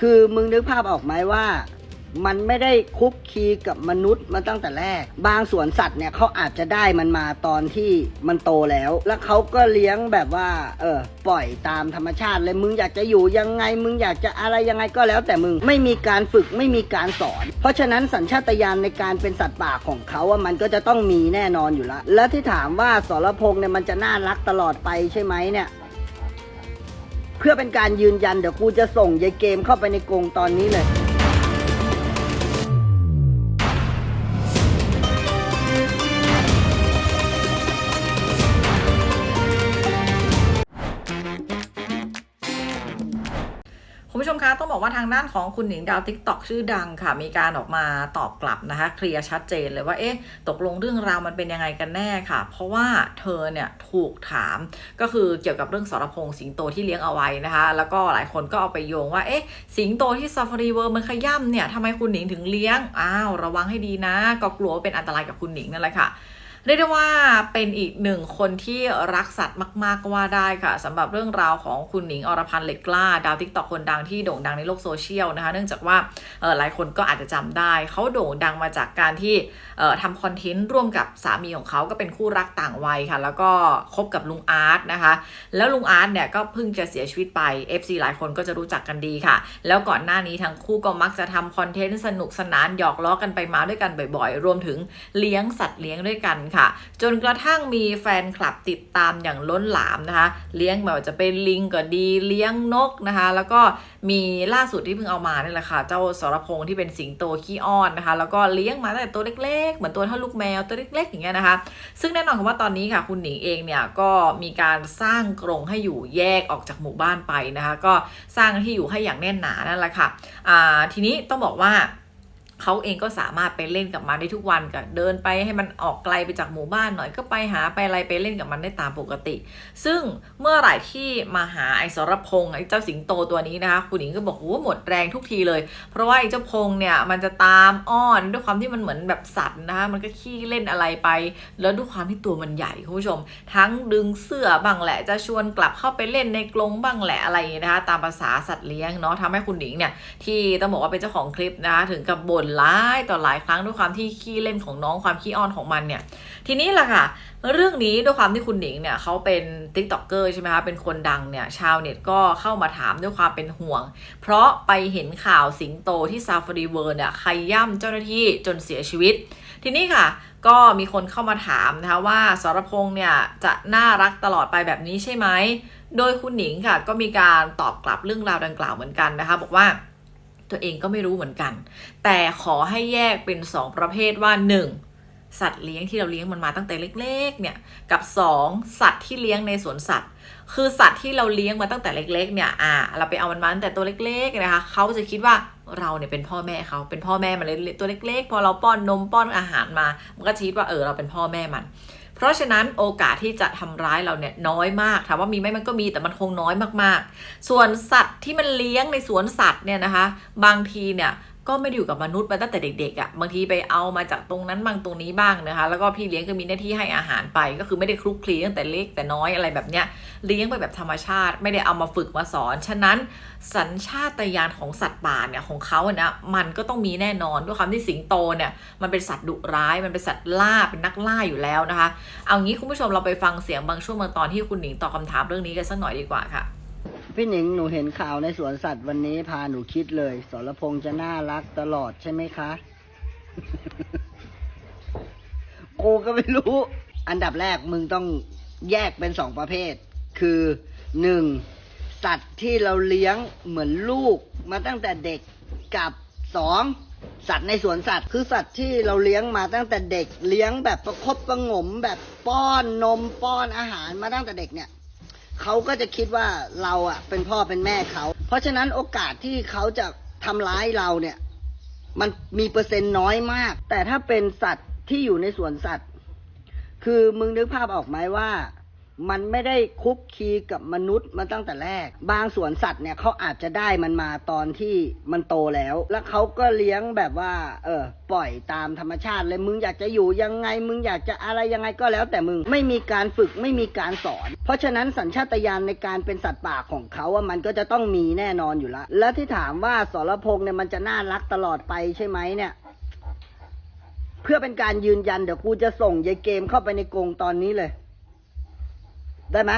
คือมึงนึกภาพออกไหมว่า มันไม่ได้คุกคีกับมนุษย์มาตั้งแต่แรก บางสวนสัตว์เนี่ยเขาอาจจะได้มันมาตอนที่มันโตแล้ว แล้วเขาก็เลี้ยงแบบว่า เออปล่อยตามธรรมชาติเลยมึงอยากจะอยู่ยังไง มึงอยากจะอะไรยังไงก็แล้ว แต่มึงไม่มีการฝึกไม่มีการสอน เพราะฉะนั้นสัญชาตญาณในการเป็นสัตว์ป่าของเขาอะมันก็จะต้องมีแน่นอนอยู่ล้วแล้วที่ถามว่าสรพงษ์เนี่ยมันจะน่ารักตลอดไปใช่ไหมเนี่ย เพื่อเป็นการยืนยันเดี๋ยวกูจะส่งยายเกมเข้าไปในกรงตอนนี้เลยางด้านของคุณหนิงดาวทิกตอกชื่อดังค่ะ มีการออกมาตอบกลับนะคะ เคลียร์ชัดเจนเลยว่า เอ๊ะ ตกลงเรื่องราวมันเป็นยังไงกันแน่ค่ะ เพราะว่าเธอเนี่ยถูกถาม ก็คือเกี่ยวกับเรื่องสรพงษ์สิงโตที่เลี้ยงเอาไว้นะคะ แล้วก็หลายคนก็เอาไปโยงว่า เอ๊ะ สิงโตที่ซาฟารีเวิร์มันขย่ำเนี่ยทำไมคุณหนิงถึงเลี้ยง อ้าว ระวังให้ดีนะ ก็กลัวว่าเป็นอันตรายกับคุณหนิงนั่นแหละค่ะ เรียกได้ว่าเป็นอีกหนึ่งคนที่รักสัตว์มากๆก็ว่าได้ค่ะสำหรับเรื่องราวของคุณหนิงอรพันธ์เหล็กกล้า ดาวทิกตอกคนดังที่โด่งดังในโลกโซเชียลนะคะ เนื่องจากว่าหลายคนก็อาจจะจำได้ เขาโด่งดังมาจากการที่ทำคอนเทนต์ร่วมกับสามีของเขาก็เป็นคู่รักต่างวัยค่ะ แล้วก็คบกับลุงอาร์ตนะคะ แล้วลุงอาร์ตเนี่ยก็เพิ่งจะเสียชีวิตไป FC หลายคนก็จะรู้จักกันดีค่ะ แล้วก่อนหน้านี้ทั้งคู่ก็มักจะทำคอนเทนต์สนุกสนานหยอกล้อกันไปมาด้วยกันบ่อยๆ รวมถึงเลี้ยงสัตว์เลี้ยงด้วยกันค่ะจนกระทั่งมีแฟนคลับติดตามอย่างล้นหลามนะคะ เลี้ยงแบบว่าจะเป็นลิงก็ดีเลี้ยงนกนะคะ แล้วก็มีล่าสุดที่เพิ่งเอามานี่แหละค่ะ เจ้าสรพงษ์ที่เป็นสิงโตขี้อ้อนนะคะ แล้วก็เลี้ยงมาตั้งแต่ตัวเล็กๆ เหมือนตัวเท่าลูกแมวตัวเล็กๆ อย่างเงี้ยนะคะ ซึ่งแน่นอนค่ะว่าตอนนี้ค่ะคุณหนิงเองเนี่ยก็มีการสร้างกรงให้อยู่แยกออกจากหมู่บ้านไปนะคะ ก็สร้างที่อยู่ให้อย่างแน่นหนานั่นแหละค่ะทีนี้ต้องบอกว่า เขาเองก็สามารถไปเล่นกับมันได้ทุกวันก็เดินไปให้มันออกไกลไปจากหมู่บ้านหน่อยก็ไปหาไปอะไรไปเล่นกับมันได้ตามปกติ ซึ่งเมื่อไหร่ที่มาหาไอ้สรพงษ์ไอ้เจ้าสิงโตตัวนี้นะคะคุณหญิงก็บอกโอ้หมดแรงทุกทีเลย เพราะว่าไอ้เจ้าพงษ์เนี่ยมันจะตามอ้อนด้วยความที่มันเหมือนแบบสัตว์นะคะมันก็ขี้เล่นอะไรไป แล้วด้วยความที่ตัวมันใหญ่คุณผู้ชม ทั้งดึงเสื้อบ้างแหละจะชวนกลับเข้าไปเล่นในกรงบ้างแหละอะไรนะคะตามภาษาสัตว์เลี้ยงเนาะทำให้คุณหญิงเนี่ยที่ต้องบอกว่าเป็นเจ้าของคลิปนะคะถึงกับบ่นหลายต่อหลายครั้งด้วยความที่ขี้เล่นของน้องความขี้อ้อนของมันเนี่ย ทีนี้ล่ะค่ะ เรื่องนี้ด้วยความที่คุณหนิงเนี่ยเขาเป็นติ๊กต็อกเกอร์ใช่ไหมคะเป็นคนดังเนี่ยชาวเน็ตก็เข้ามาถามด้วยความเป็นห่วง เพราะไปเห็นข่าวสิงโตที่ซาฟารีเวิร์เนี่ยขย่ำเจ้าหน้าที่จนเสียชีวิต ทีนี้ค่ะก็มีคนเข้ามาถามนะคะว่าสรพงษ์เนี่ยจะน่ารักตลอดไปแบบนี้ใช่ไหม โดยคุณหนิงค่ะก็มีการตอบกลับเรื่องราวดังกล่าวเหมือนกันนะคะบอกว่า ตัวเองก็ไม่รู้เหมือนกัน แต่ขอให้แยกเป็น 2 ประเภทว่า 1. สัตว์เลี้ยงที่เราเลี้ยงมันมาตั้งแต่เล็กๆเนี่ยกับ 2. สัตว์ที่เลี้ยงในสวนสัตว์ คือสัตว์ที่เราเลี้ยงมาตั้งแต่เล็ก ๆ เนี่ยอ่าเราไปเอามันมาตั้งแต่ตัวเล็กๆนะคะเขาจะคิดว่าเราเนี่ยเป็นพ่อแม่เขาเป็นพ่อแม่มันเลยตัวเล็ก ๆ พอเราป้อนนมป้อนอาหารมา มันก็คิดว่าเออเราเป็นพ่อแม่มัน เพราะฉะนั้นโอกาสที่จะทำร้ายเราเนี่ยน้อยมากถามว่ามีไหมมันก็มีแต่มันคงน้อยมากๆ ส่วนสัตว์ที่มันเลี้ยงในสวนสัตว์เนี่ยนะคะ บางทีเนี่ย ก็ไม่ได้อยู่กับมนุษย์มาตั้งแต่เด็กๆอะ่ะบางทีไปเอามาจากตรงนั้นบางตรงนี้บ้างนะคะ แล้วก็พี่เลี้ยงก็มีหน้าที่ให้อาหารไป ก็คือไม่ได้คลุกคลีตั้งแต่เล็กแต่น้อยอะไรแบบเนี้ยเลี้ยงไปแบบธรรมชาติ ไม่ได้เอามาฝึกมาสอน ฉะนั้นสัญชาตญาณของสัตว์ป่าเนี่ยของเขาอะนะมันก็ต้องมีแน่นอนด้วยความที่สิงโตเนี่ยมันเป็นสัตว์ดุร้ายมันเป็นสัตว์ล่าเป็นนักล่าอยู่แล้วนะคะ เอางี้คุณผู้ชมเราไปฟังเสียงบางช่วงบางตอนที่คุณหนิงตอบคำถามเรื่องนี้กันสักหน่อยดีกว่าค่ะ พี่หนิงหนูเห็นข่าวในสวนสัตว์วันนี้พาหนูคิดเลยสรพงษ์จะน่ารักตลอดใช่ไหมคะ กูก็ไม่รู้ อันดับแรกมึงต้องแยกเป็นสองประเภท คือหนึ่งสัตว์ที่เราเลี้ยงเหมือนลูก มาตั้งแต่เด็กกับสองสัตว์ในสวนสัตว์คือสัตว์ที่เราเลี้ยงมาตั้งแต่เด็ก เลี้ยงแบบประคบประงมแบบป้อนนมป้อนอาหารมาตั้งแต่เด็กเนี่ย เขาก็จะคิดว่าเราอะ เป็นพ่อเป็นแม่เขา เพราะฉะนั้นโอกาสที่เขาจะทำร้ายเราเนี่ย มันมีเปอร์เซ็นต์น้อยมาก แต่ถ้าเป็นสัตว์ที่อยู่ในสวนสัตว์ คือมึงนึกภาพออกไหมว่า มันไม่ได้คุกคีกับมนุษย์มาตั้งแต่แรก บางสวนสัตว์เนี่ยเขาอาจจะได้มันมาตอนที่มันโตแล้ว แล้วเขาก็เลี้ยงแบบว่า เออ ปล่อยตามธรรมชาติเลยมึงอยากจะอยู่ยังไง มึงอยากจะอะไรยังไงก็แล้ว แต่มึงไม่มีการฝึกไม่มีการสอน เพราะฉะนั้นสัญชาตญาณในการเป็นสัตว์ป่าของเขาว่ามันก็จะต้องมีแน่นอนอยู่แล้วแล้วที่ถามว่าสรพงษ์เนี่ยมันจะน่ารักตลอดไปใช่ไหมเนี่ยเพื่อเป็นการยืนยันเดี๋ยวกูจะส่งยายเกมเข้าไปในกรงตอนนี้เลย ได้ไหม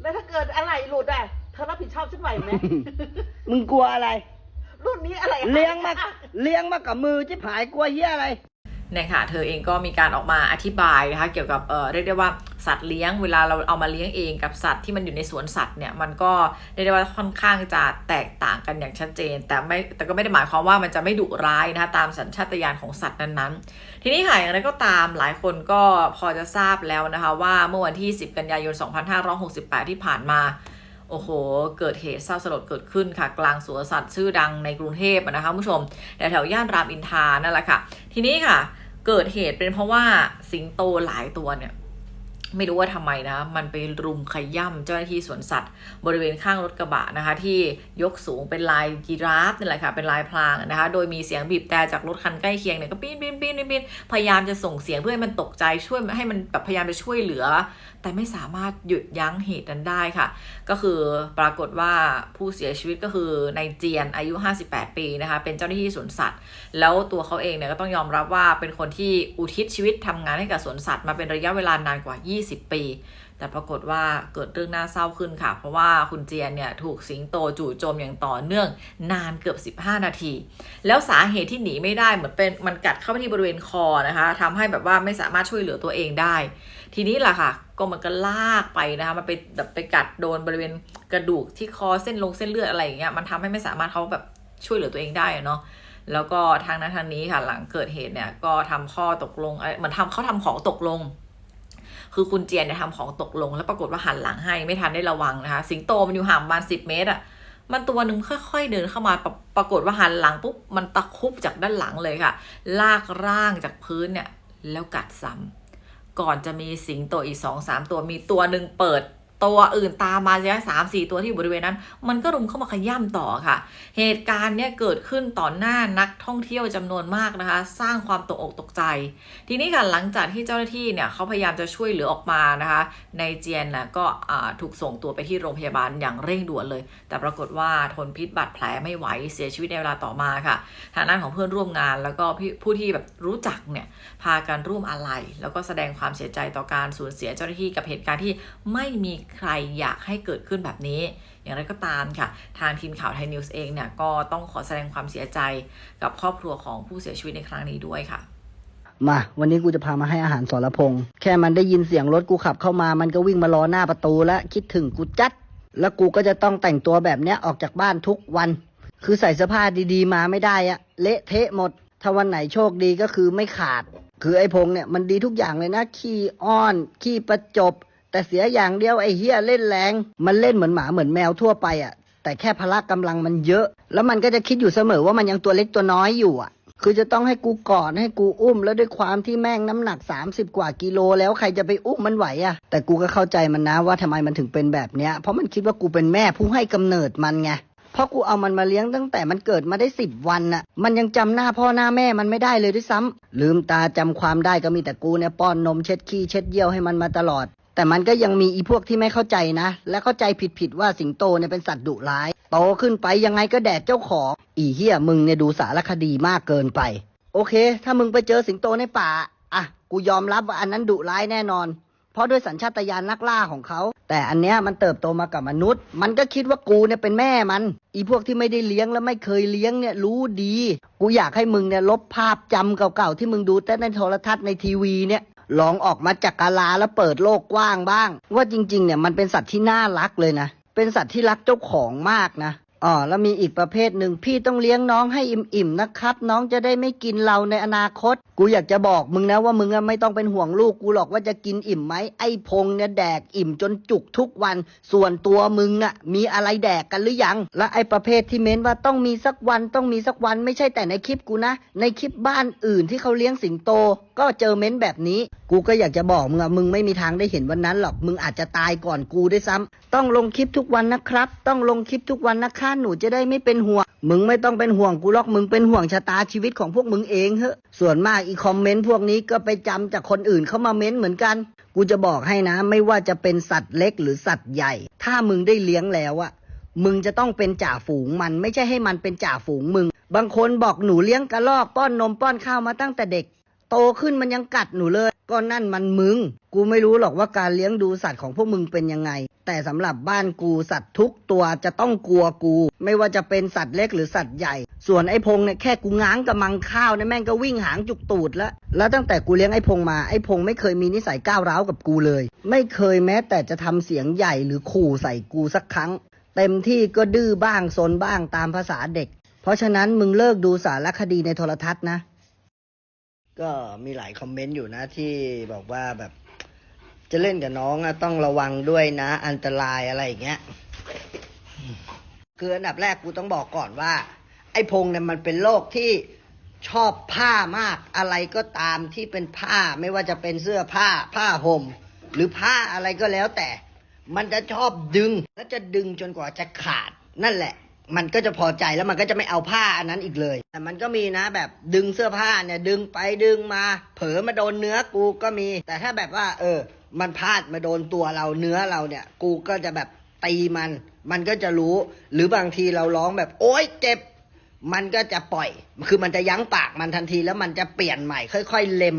แล้วถ้าเกิดอะไรหลุดอะเธอรับผิดชอบฉันไหวไหม มึงกลัวอะไร รุ่นนี้อะไรเลี้ยงมาเลี้ยงมากับมือจิบหายกลัวเหี้ยอะไรเนี่ยค่ะเธอเองก็มีการออกมาอธิบายนะคะเกี่ยวกับเอ่อเรียกได้ว่าสัตว์เลี้ยงเวลาเราเอามาเลี้ยงเองกับสัตว์ที่มันอยู่ในสวนสัตว์เนี่ยมันก็เรียกได้ว่าค่อนข้างจะแตกต่างกันอย่างชัดเจน แต่ไม่แต่ก็ไม่ได้หมายความว่ามันจะไม่ดุร้ายนะคะตามสัญชาตญาณของสัตว์นั้นๆ ทีนี้ค่ะอย่างไรก็ตามหลายคนก็พอจะทราบแล้วนะคะว่าเมื่อวันที่ 10 กันยายน 2568 ที่ผ่านมาโอ้โห เกิดเหตุเศร้าสลดเกิดขึ้นค่ะ กลางสวนสัตว์ชื่อดังในกรุงเทพนะคะคุณผู้ชมแถวย่านรามอินทานั่นแหละค่ะ ทีนี้ค่ะ เกิดเหตุเป็นเพราะว่าสิงโตหลายตัวเนี่ย ไม่รู้ว่าทำไมนะ มันไปรุมขย่ำเจ้าหน้าที่สวนสัตว์ บริเวณข้างรถกระบะนะคะ ที่ยกสูงเป็นลายยีราฟนี่แหละค่ะ เป็นลายพรางนะคะ โดยมีเสียงบีบแต่จากรถคันใกล้เคียงเนี่ยก็ปีนปีนปีนปีนปีนพยายามจะส่งเสียงเพื่อให้มันตกใจช่วยให้มันแบบพยายามจะช่วยเหลือแต่ไม่สามารถหยุดยั้งเหตุนั้นได้ค่ะ ก็คือปรากฏว่าผู้เสียชีวิตก็คือนายเจียนอายุ 58 ปีนะคะ เป็นเจ้าหน้าที่สวนสัตว์ แล้วตัวเขาเองเนี่ยก็ต้องยอมรับว่าเป็นคนที่อุทิศชีวิตทำงานให้กับสวนสัตว์มาเป็นระยะเวลานานกว่า 20 ปี แต่ปรากฏว่าเกิดเรื่องน่าเศร้าขึ้นค่ะ เพราะว่าคุณเจียนเนี่ยถูกสิงโตจู่โจมอย่างต่อเนื่องนานเกือบ 15 นาที แล้วสาเหตุที่หนีไม่ได้เหมือนเป็นมันกัดเข้าไปที่บริเวณคอนะคะทำให้แบบว่าไม่สามารถช่วยเหลือตัวเองได้ ทีนี้แหละค่ะก็มันก็ลากไปนะคะมันไปแบบไปกัดโดนบริเวณกระดูกที่คอเส้นลงเส้นเลือดอะไรอย่างเงี้ยมันทำให้ไม่สามารถเขาแบบช่วยเหลือตัวเองได้เนาะแล้วก็ทางนั้นทางนี้ค่ะหลังเกิดเหตุเนี่ยก็ทำข้อตกลงเอ้ยเหมือนทำเขาทำของตกลง คือคุณเจียนเนี่ยทำของตกลง แล้วปรากฏว่าหันหลังให้ไม่ทันได้ระวังนะคะ สิงโตมันอยู่ห่างประมาณสิบเมตรอะมันตัวหนึ่งค่อย ๆ เดินเข้ามาปรปรากฏว่าหันหลังปุ๊บมันตะคุบจากด้านหลังเลยค่ะ ลากร่างจากพื้นเนี่ยแล้วกัดซ้ำก่อนจะมีสิงโตอีกสองสามตัวมีตัวหนึ่งเปิด ตัวอื่นตามมาใช่ไหมสามสี่ตัวที่อยู่บริเวณนั้น มันก็รุมเข้ามาขย่ำต่อค่ะ เหตุการณ์เนี่ยเกิดขึ้นต่อหน้านักท่องเที่ยวจำนวนมากนะคะ สร้างความตกอกตกใจ ทีนี้ค่ะหลังจากที่เจ้าหน้าที่เนี่ยเขาพยายามจะช่วยเหลือออกมานะคะในเจียนนะก็ถูกส่งตัวไปที่โรงพยาบาลอย่างเร่งด่วนเลย แต่ปรากฏว่าทนพิษบาดแผลไม่ไหวเสียชีวิตในเวลาต่อมาค่ะทางด้านของเพื่อนร่วมงาน แล้วก็พี่ผู้ที่แบบรู้จักเนี่ยพากันร่วมอาลัยแล้วก็แสดงความเสียใจต่อการสูญเสียเจ้าหน้าที่กับเหตุการณ์ที่ไม่มีใครอยากให้เกิดขึ้นแบบนี้ อย่างไรก็ตามค่ะ ทางทีมข่าวไทยนิวส์เองเนี่ยก็ต้องขอแสดงความเสียใจกับครอบครัวของผู้เสียชีวิตในครั้งนี้ด้วยค่ะมา วันนี้กูจะพามาให้อาหารสรพงษ์แค่มันได้ยินเสียงรถกูขับเข้ามา มันก็วิ่งมารอหน้าประตูแล้วคิดถึงกูจัด แล้วกูก็จะต้องแต่งตัวแบบเนี้ยออกจากบ้านทุกวัน คือใส่เสื้อผ้าดีๆ มาไม่ได้อะเละเทะหมด ถ้าวันไหนโชคดีก็คือไม่ขาด คือไอ้พงเนี่ยมันดีทุกอย่างเลยนะ ขี้อ้อน ขี้ประจบ แต่เสียอย่างเดียวไอ้เฮียเล่นแรง มันเล่นเหมือนหมาเหมือนแมวทั่วไปอะแต่แค่พละกำลังมันเยอะ แล้วมันก็จะคิดอยู่เสมอว่ามันยังตัวเล็กตัวน้อยอยู่อะคือจะต้องให้กูกอดให้กูอุ้ม แล้วด้วยความที่แม่งน้ำหนัก 30 กว่ากิโลแล้วใครจะไปอุ้มมันไหวอะแต่กูก็เข้าใจมันนะว่าทำไมมันถึงเป็นแบบเนี้ย เพราะมันคิดว่ากูเป็นแม่ผู้ให้กำเนิดมันไงเพราะกูเอามันมาเลี้ยงตั้งแต่มันเกิดมาได้สิบวันน่ะ มันยังจำหน้าพ่อหน้าแม่มันไม่ได้เลยด้วยซ้ำลืมตาจำความได้ก็มีแต่กูเนี่ยป้อนนมเช็ดขี้เช็ดเยี่ยวให้มันมาตลอด แต่มันก็ยังมีอีพวกที่ไม่เข้าใจนะ และเข้าใจผิดๆว่าสิงโตเนี่ยเป็นสัตว์ดุร้าย โตขึ้นไปยังไงก็แดกเจ้าของ อีเหี้ยมึงเนี่ยดูสารคดีมากเกินไป โอเค ถ้ามึงไปเจอสิงโตในป่า อะ กูยอมรับว่าอันนั้นดุร้ายแน่นอน เพราะด้วยสัญชาตญาณนักล่าของเขา แต่อันเนี้ยมันเติบโตมากับมนุษย์ มันก็คิดว่ากูเนี่ยเป็นแม่มัน อีพวกที่ไม่ได้เลี้ยงและไม่เคยเลี้ยงเนี่ยรู้ดี กูอยากให้มึงเนี่ยลบภาพจำเก่าๆที่มึงดูแต่ในโทรทัศน์ในทีวีเนี่ย ลองออกมาจากกาลาแล้วเปิดโลกกว้างบ้าง ว่าจริงๆเนี่ยมันเป็นสัตว์ที่น่ารักเลยนะ เป็นสัตว์ที่รักเจ้าของมากนะ อ๋อแล้วมีอีกประเภทหนึ่งพี่ต้องเลี้ยงน้องให้อิ่มๆนะครับ น้องจะได้ไม่กินเราในอนาคต กูอยากจะบอกมึงนะว่ามึงไม่ต้องเป็นห่วงลูกกูหรอกว่าจะกินอิ่มไหมไอ้พงเนี่ยแดกอิ่มจนจุกทุกวัน ส่วนตัวมึงอะมีอะไรแดกกันหรือยัง และไอ้ประเภทที่เม้นว่าต้องมีสักวันต้องมีสักวันไม่ใช่แต่ในคลิปกูนะ ในคลิปบ้านอื่นที่เขาเลี้ยงสิงโต ก็เจอเม้นแบบนี้ กูก็อยากจะบอกมึงอะมึงไม่มีทางได้เห็นวันนั้นหรอกมึงอาจจะตายก่อนกูด้วยซ้ำต้องลงคลิปทุกวันนะครับ ต้องลงคลิปทุกวันนะคะหนูจะได้ไม่เป็นห่วง มึงไม่ต้องเป็นห่วงกูหรอกมึงเป็นห่วงชะตาชีวิตของพวกมึงเองเถอะส่วนมากอีคอมเมนต์พวกนี้ก็ไปจำจากคนอื่นเข้ามาเม้นเหมือนกัน กูจะบอกให้นะ ไม่ว่าจะเป็นสัตว์เล็กหรือสัตว์ใหญ่ ถ้ามึงได้เลี้ยงแล้วอะมึงจะต้องเป็นจ่าฝูงมันไม่ใช่ให้มันเป็นจ่าฝูงมึง บางคนบอกหนูเลี้ยงกระรอกป้อนนมป้อนข้าวมาตั้งแต่เด็ก โตขึ้นมันยังกัดหนูเลย ก็นั่นมันมึง กูไม่รู้หรอกว่าการเลี้ยงดูสัตว์ของพวกมึงเป็นยังไง แต่สำหรับบ้านกูสัตว์ทุกตัวจะต้องกลัวกู ไม่ว่าจะเป็นสัตว์เล็กหรือสัตว์ใหญ่ ส่วนไอ้พงเนี่ยแค่กูง้างกระมังข้าวเนี่ยแม่งก็วิ่งหางจุกตูดแล้วแล้วตั้งแต่กูเลี้ยงไอ้พงมาไอ้พงไม่เคยมีนิสัยก้าวร้าวกับกูเลย ไม่เคยแม้แต่จะทำเสียงใหญ่หรือขู่ใส่กูสักครั้ง เต็มที่ก็ดื้อบ้างซนบ้างตามภาษาเด็ก เพราะฉะนั้นมึงเลิกดูสารคดีในโทรทัศน์นะ ก็มีหลายคอมเมนต์อยู่นะที่บอกว่าแบบจะเล่นกับน้องอะต้องระวังด้วยนะ อันตรายอะไรอย่างเงี้ยคืออันดับแรกกูต้องบอกก่อนว่า ไอ้พงเนี่ยมันเป็นโรคที่ชอบผ้ามากอะไรก็ตามที่เป็นผ้าไม่ว่าจะเป็นเสื้อผ้าผ้าห่ม หรือผ้าอะไรก็แล้วแต่ มันจะชอบดึง แล้วจะดึงจนกว่าจะขาดนั่นแหละ มันก็จะพอใจแล้วมันก็จะไม่เอาผ้าอันนั้นอีกเลย แต่มันก็มีนะแบบดึงเสื้อผ้าเนี่ยดึงไปดึงมา เผลอมาโดนเนื้อกูก็มี แต่ถ้าแบบว่า เออ มันพลาดมาโดนตัวเราเนื้อเราเนี่ย กูก็จะแบบตีมัน มันก็จะรู้ หรือบางทีเราร้องแบบโอ๊ยเจ็บ มันก็จะปล่อย คือมันจะยั้งปากมันทันทีแล้วมันจะเปลี่ยนใหม่ ค่อย ๆ เล็ม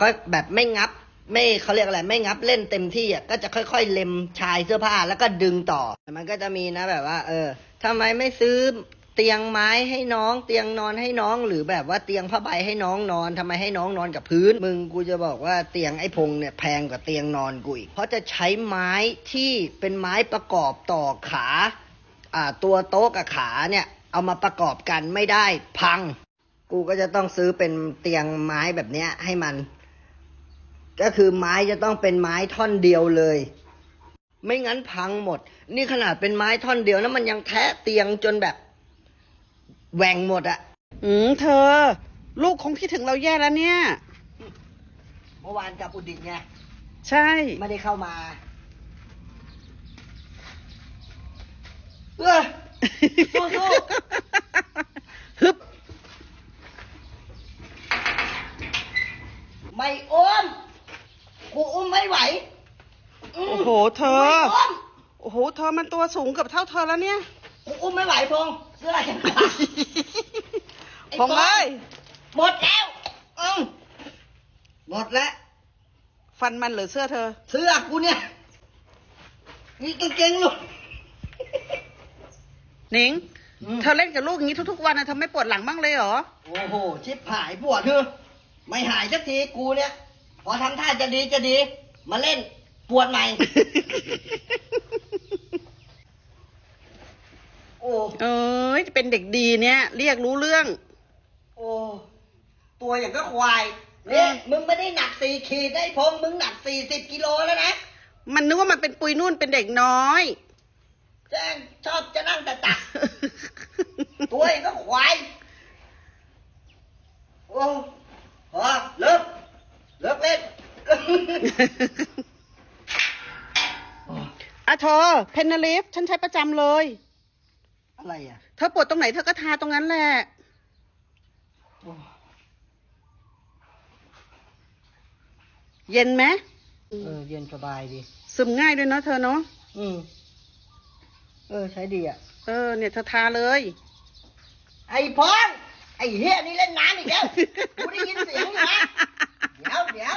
ค่อยแบบไม่งับ ไม่เขาเรียกอะไรไม่งับเล่นเต็มที่อะก็จะค่อยๆ เล็มชายเสื้อผ้าแล้วก็ดึงต่อ มันก็จะมีนะแบบว่า เออทำไมไม่ซื้อเตียงไม้ให้น้อง เตียงนอนให้น้องหรือแบบว่าเตียงผ้าใบให้น้องนอนทำไมให้น้องนอนกับพื้น มึงกูจะบอกว่าเตียงไอ้พงเนี่ยแพงกว่าเตียงนอนกูอีกเพราะจะใช้ไม้ที่เป็นไม้ประกอบต่อขาอ่าตัวโต๊ะกับขาเนี่ยเอามาประกอบกันไม่ได้พัง กูก็จะต้องซื้อเป็นเตียงไม้แบบเนี้ยให้มัน ก็คือไม้จะต้องเป็นไม้ท่อนเดียวเลย ไม่งั้นพังหมด นี่ขนาดเป็นไม้ท่อนเดียวนะมันยังแทะเตียงจนแบบแหว่งหมดอะอืมเธอ ลูกคงคิดถึงเราแย่แล้วเนี่ย เมื่อวานกับอุดิตไงใช่ ไม่ได้เข้ามาเออสู้สู้ฮึบไม่อ้ม กูอุ้มไม่ไหวมโอ้โห เธอ ไม่อุ้มโอ้โห เธอมันตัวสูงเกับเท่าเธอแล้วเนี่ย กูอุ้มไม่ไหวพงษ์เสื้อยังขาดไอ้พงษ์เอ้ย หมดแล้วอืมหมดแล้ว ฟันมันหรือเสื้อเธอ เสื้อกูเนี่ยนี่กางเกงหลุด หนิง อืม เธอเล่นกับลูกอย่างนี้ทุกๆวันนะเธอไม่ปวดหลังบ้างเลยเหรอ โอ้โห ชิบหายปวดเธอไม่หายสักทีกูเนี่ย พอทำท่าจะดีจะดี มาเล่นปวดใหม่ โอ้เอ้ยเป็นเด็กดีเนี่ย เรียกรู้เรื่อง โอ้ตัวอย่างก็ควายเนี่ยมึงไม่ได้หนักสี่ขีดได้พงษ์มึงหนักสี่สิบกิโลแล้วนะมันนึกว่ามันเป็นปุยนุ่นเป็นเด็กน้อยแจ้งชอบจะนั่งแต่ตักตัวอย่างก็ควาย โอ้พอเลิกเลิกเล่น อะเธอเพนนาลิฟฉันใช้ประจำเลย อะไรอะเธอปวดตรงไหนเธอก็ทาตรงนั้นแหละโอ้เย็นไหมเออ เย็นสบายดี ซึมง่ายด้วยเนาะเธอเนาะอืมเออ ใช้ดีอะ เออ เนี่ยเธอทาเลย ไอ้พองไอ้เฮียนี่เล่นน้ำอีกแล้วกูได้ยินเสียงอยู่นะเดี๋ยวเดี๋ยว